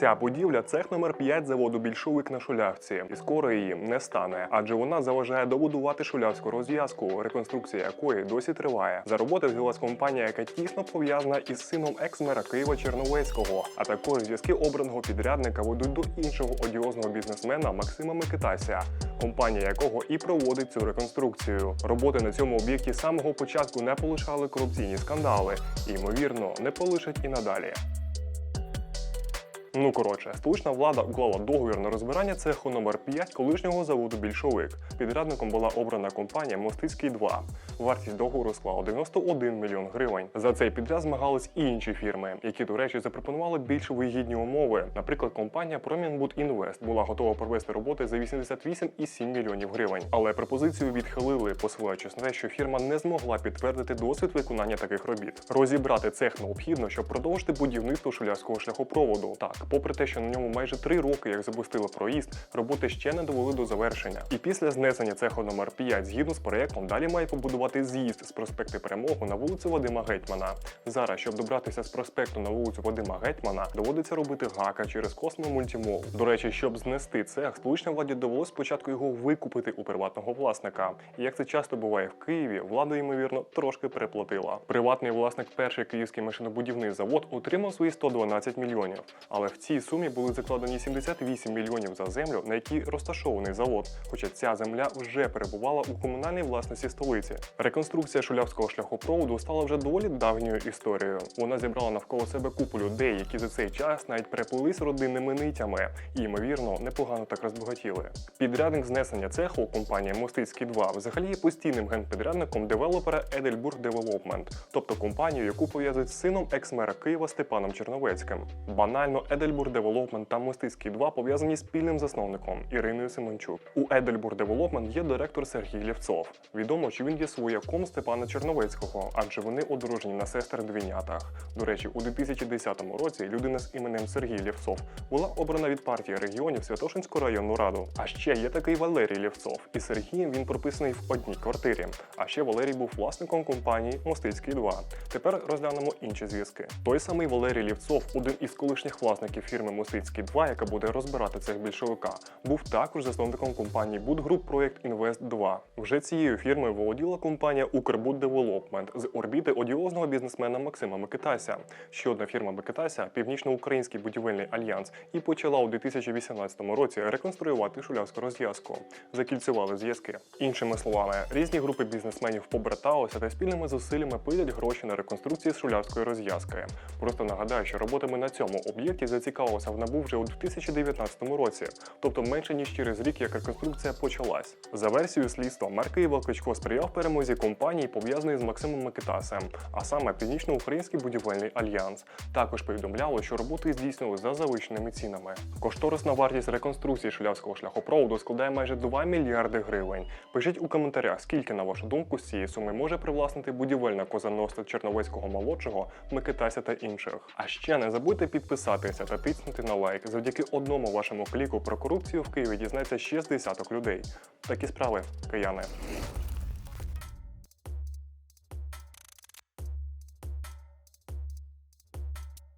Ця будівля цех номер 5 заводу більшовик на Шулявці, і скоро її не стане, адже вона заважає добудувати шулявську розв'язку, реконструкція якої досі триває. За роботи взялась компанія, яка тісно пов'язана із сином екс-мера Києва Черновецького, а також зв'язки обраного підрядника ведуть до іншого одіозного бізнесмена Максима Микитася, компанія якого і проводить цю реконструкцію. Роботи на цьому об'єкті з самого початку не полишали корупційні скандали, і ймовірно не полишать і надалі. Ну коротше, столична влада уклала договір на розбирання цеху номер 5 колишнього заводу більшовик. Підрядником була обрана компанія Мостицький 2. Вартість договору склала 91 мільйон гривень. За цей підряд змагались і інші фірми, які, до речі, запропонували більш вигідні умови. Наприклад, компанія Промінбуд Інвест була готова провести роботи за 88,7 мільйонів гривень. Але пропозицію відхилили, посилаючись на те, що фірма не змогла підтвердити досвід виконання таких робіт. Розібрати цех необхідно, щоб продовжити будівництво шулявського шляхопроводу. Так, попри те, що на ньому майже три роки, як запустили проїзд, роботи ще не довели до завершення. І після знесення цеху номер 5 згідно з проєктом, далі має побудувати з'їзд з проспекту Перемогу на вулицю Вадима Гетьмана. Зараз, щоб добратися з проспекту на вулицю Вадима Гетьмана, доводиться робити гака через Космо Мультімол. До речі, щоб знести цех, столичній владі довелось спочатку його викупити у приватного власника. І як це часто буває в Києві, влада ймовірно трошки переплатила. Приватний власник, перший київський машинобудівний завод, отримав свої 112 мільйонів. Але в цій сумі були закладені 78 мільйонів за землю, на якій розташований завод. Хоча ця земля вже перебувала у комунальній власності столиці. Реконструкція шулявського шляхопроводу стала вже доволі давньою історією. Вона зібрала навколо себе купу людей, які за цей час навіть переплились родинними нитями і, ймовірно, непогано так розбагатіли. Підрядник знесення цеху компанія Мостицький 2 взагалі є постійним генпідрядником девелопера Едельбург Девелопмент, тобто компанію, яку пов'язують з сином екс-мера Києва Степаном Черновецьким. Банально Едельбург Девелопмент та Мостицький 2 пов'язані спільним засновником Іриною Симончук. У Едельбург Девелопмент є директор Сергій Лєвцов. Відомо, що він є свояком Степана Черновецького, адже вони одружені на сестер двійнятах. До речі, у 2010 році людина з іменем Сергій Лєвцов була обрана від партії регіонів Святошинську районну раду. А ще є такий Валерій Лєвцов. І Сергієм він прописаний в одній квартирі. А ще Валерій був власником компанії Мостицький 2. Тепер розглянемо інші зв'язки. Той самий Валерій Лєвцов, один із колишніх власників фірми Мостицький 2, яка буде розбирати цех більшовика, був також засновником компанії Будгруп Проєкт Інвест 2. Вже цією фірмою володіла компанія Укрбуд Девелопмент з орбіти одіозного бізнесмена Максима Микитася. Ще одна фірма Микитася, Північно-Український будівельний альянс, і почала у 2018 році реконструювати шулявську розв'язку. Закільцювали зв'язки. Іншими словами, різні групи бізнесменів побраталися та спільними зусиллями пилять гроші на реконструкції шулявської розв'язки. Просто нагадаю, що роботами на цьому об'єкті зацікавилося в НАБУ вже у 2019 році, тобто менше ніж через рік, як реконструкція почалась. За версією слідства, мер Києва Кличко сприяв перемозі компанії, пов'язаної з Максимом Микитасем, а саме Північно-Український будівельний альянс. Також повідомляло, що роботи здійснили за завищеними цінами. Кошторисна вартість реконструкції шулявського шляхопроводу складає майже 2 мільярди гривень. Пишіть у коментарях, скільки, на вашу думку, з цієї суми може привласнити будівельна козаноста Черновецького молодшого, Микитася та інших. А ще не забудьте підписатися та тиснути на лайк. Завдяки одному вашому кліку про корупцію в Києві дізнається ще з десяток людей. Такі справи, кияни.